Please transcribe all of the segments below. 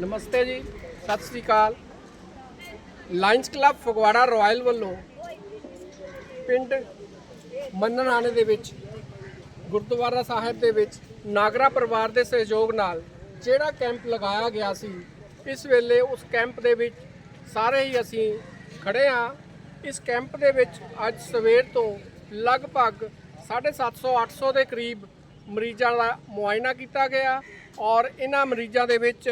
ਨਮਸਤੇ ਜੀ, ਸਤਿ ਸ੍ਰੀ ਅਕਾਲ। ਲਾਇਨਸ ਕਲੱਬ ਫਗਵਾੜਾ ਰਾਇਲ ਵੱਲੋਂ ਪਿੰਡ ਮੰਨਣਾਣੇ ਦੇ ਵਿੱਚ, ਗੁਰਦੁਆਰਾ ਸਾਹਿਬ ਦੇ ਵਿੱਚ ਨਾਗਰਾ ਪਰਿਵਾਰ ਦੇ ਸਹਿਯੋਗ ਨਾਲ ਜਿਹੜਾ ਕੈਂਪ ਲਗਾਇਆ ਗਿਆ ਸੀ, ਇਸ ਵੇਲੇ ਉਸ ਕੈਂਪ ਦੇ ਵਿੱਚ ਸਾਰੇ ਹੀ ਅਸੀਂ ਖੜੇ ਹਾਂ। ਇਸ ਕੈਂਪ ਦੇ ਵਿੱਚ ਅੱਜ ਸਵੇਰ ਤੋਂ ਲਗਭਗ 750 800 ਦੇ ਕਰੀਬ ਮਰੀਜ਼ਾਂ ਦਾ ਮੁਆਇਨਾ ਕੀਤਾ ਗਿਆ ਔਰ ਇਹਨਾਂ ਮਰੀਜ਼ਾਂ ਦੇ ਵਿੱਚ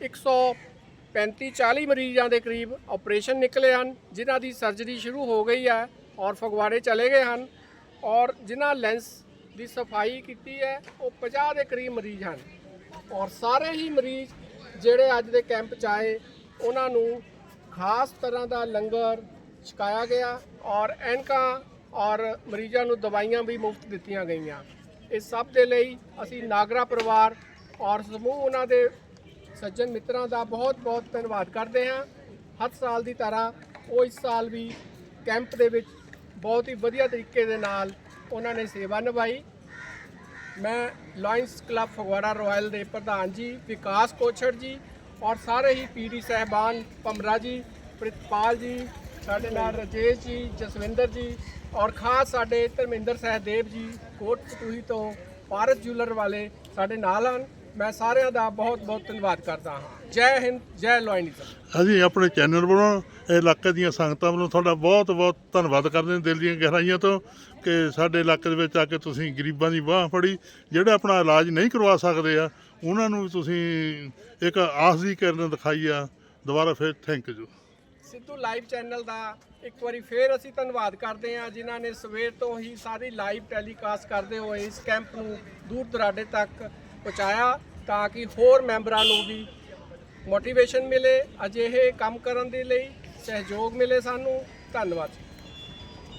135 40 ਮਰੀਜ਼ਾਂ ਦੇ ਕਰੀਬ ਆਪਰੇਸ਼ਨ ਨਿਕਲੇ ਹਨ, ਜਿਨ੍ਹਾਂ ਦੀ ਸਰਜਰੀ ਸ਼ੁਰੂ ਹੋ ਗਈ ਹੈ ਔਰ ਫਗਵਾੜੇ ਚਲੇ ਗਏ ਹਨ ਔਰ ਜਿਨ੍ਹਾਂ ਲੈਂਸ ਦੀ ਸਫ਼ਾਈ ਕੀਤੀ ਹੈ, ਉਹ 50 ਦੇ ਕਰੀਬ ਮਰੀਜ਼ ਹਨ ਔਰ ਸਾਰੇ ਹੀ ਮਰੀਜ਼ ਜਿਹੜੇ ਅੱਜ ਦੇ ਕੈਂਪ 'ਚ ਆਏ, ਉਹਨਾਂ ਨੂੰ ਖਾਸ ਤਰ੍ਹਾਂ ਦਾ ਲੰਗਰ ਛਕਾਇਆ ਗਿਆ ਔਰ ਐਨਕਾਂ ਔਰ ਮਰੀਜ਼ਾਂ ਨੂੰ ਦਵਾਈਆਂ ਵੀ ਮੁਫਤ ਦਿੱਤੀਆਂ ਗਈਆਂ। ਇਸ ਸਭ ਦੇ ਲਈ ਅਸੀਂ ਨਾਗਰਾ ਪਰਿਵਾਰ ਔਰ ਸਮੂਹ ਉਹਨਾਂ ਦੇ ਸੱਜਣ ਮਿੱਤਰਾਂ ਦਾ ਬਹੁਤ-ਬਹੁਤ ਧੰਨਵਾਦ ਕਰਦੇ ਹਾਂ। ਹਰ ਸਾਲ ਦੀ ਤਰ੍ਹਾਂ ਉਹ ਇਸ ਸਾਲ ਵੀ ਕੈਂਪ ਦੇ ਵਿੱਚ ਬਹੁਤ ਹੀ ਵਧੀਆ ਤਰੀਕੇ ਦੇ ਨਾਲ ਉਹਨਾਂ ਨੇ ਸੇਵਾ ਨਿਭਾਈ। ਮੈਂ ਲਾਇੰਸ ਕਲੱਬ ਫਗਵਾੜਾ ਰਾਇਲ ਦੇ ਪ੍ਰਧਾਨ ਜੀ, ਵਿਕਾਸ ਕੋਛੜ ਜੀ ਔਰ ਸਾਰੇ ਹੀ ਪੀਡੀ ਸਹਿਬਾਨ ਪਮਰਾ ਜੀ, ਪ੍ਰਿਤਪਾਲ ਜੀ, ਸਾਡੇ ਨਾਲ ਰਜੇਸ਼ ਜੀ, ਜਸਵਿੰਦਰ ਜੀ ਔਰ ਖਾਸ ਸਾਡੇ ਧਰਮਿੰਦਰ ਸਹਿਦੇਵ ਜੀ ਕੋਟ ਕਟੂਹੀ ਤੋਂ ਭਾਰਤ ਜੂਲਰ ਵਾਲੇ ਸਾਡੇ ਨਾਲ ਹਨ। ਮੈਂ ਸਾਰਿਆਂ ਦਾ ਬਹੁਤ ਬਹੁਤ ਧੰਨਵਾਦ ਕਰਦਾ ਹਾਂ। ਜੈ ਹਿੰਦ ਜੈ ਲਾਇਨਿਜ਼ਮ ਅਸੀਂ ਆਪਣੇ ਚੈਨਲ ਵੱਲੋਂ ਇਹ ਇਲਾਕੇ ਦੀਆਂ ਸੰਗਤਾਂ ਵੱਲੋਂ ਤੁਹਾਡਾ ਬਹੁਤ ਬਹੁਤ ਧੰਨਵਾਦ ਕਰਦੇ ਹਾਂ ਦਿਲ ਦੀਆਂ ਗਹਿਰਾਈਆਂ ਤੋਂ ਕਿ ਸਾਡੇ ਇਲਾਕੇ ਦੇ ਵਿੱਚ ਆ ਕੇ ਤੁਸੀਂ ਗਰੀਬਾਂ ਦੀ ਬਾਹ ਫੜੀ ਜਿਹੜੇ ਆਪਣਾ ਇਲਾਜ ਨਹੀਂ ਕਰਵਾ ਸਕਦੇ ਆ ਉਹਨਾਂ ਨੂੰ ਵੀ ਤੁਸੀਂ ਇੱਕ ਆਸ ਦੀ ਕਿਰਨ ਦਿਖਾਈ ਆ। ਦੁਬਾਰਾ ਫਿਰ thank you. Sidhu live channel ਦਾ ਇੱਕ ਵਾਰੀ ਫੇਰ ਅਸੀਂ ਧੰਨਵਾਦ ਕਰਦੇ ਹਾਂ ਜਿਨ੍ਹਾਂ ਨੇ ਸਵੇਰ ਤੋਂ ਹੀ ਸਾਰੀ ਲਾਈਵ ਟੈਲੀਕਾਸਟ ਕਰਦੇ ਹੋਏ ਇਸ ਕੈਂਪ ਨੂੰ ਦੂਰ ਦਰਾਡੇ ਤੱਕ ਪਹੁੰਚਾਇਆ ਤਾਂ ਕਿ ਹੋਰ ਮੈਂਬਰਾਂ ਨੂੰ ਵੀ ਮੋਟੀਵੇਸ਼ਨ ਮਿਲੇ, ਅਜਿਹੇ ਕੰਮ ਕਰਨ ਦੇ ਲਈ ਸਹਿਯੋਗ ਮਿਲੇ ਸਾਨੂੰ। ਧੰਨਵਾਦ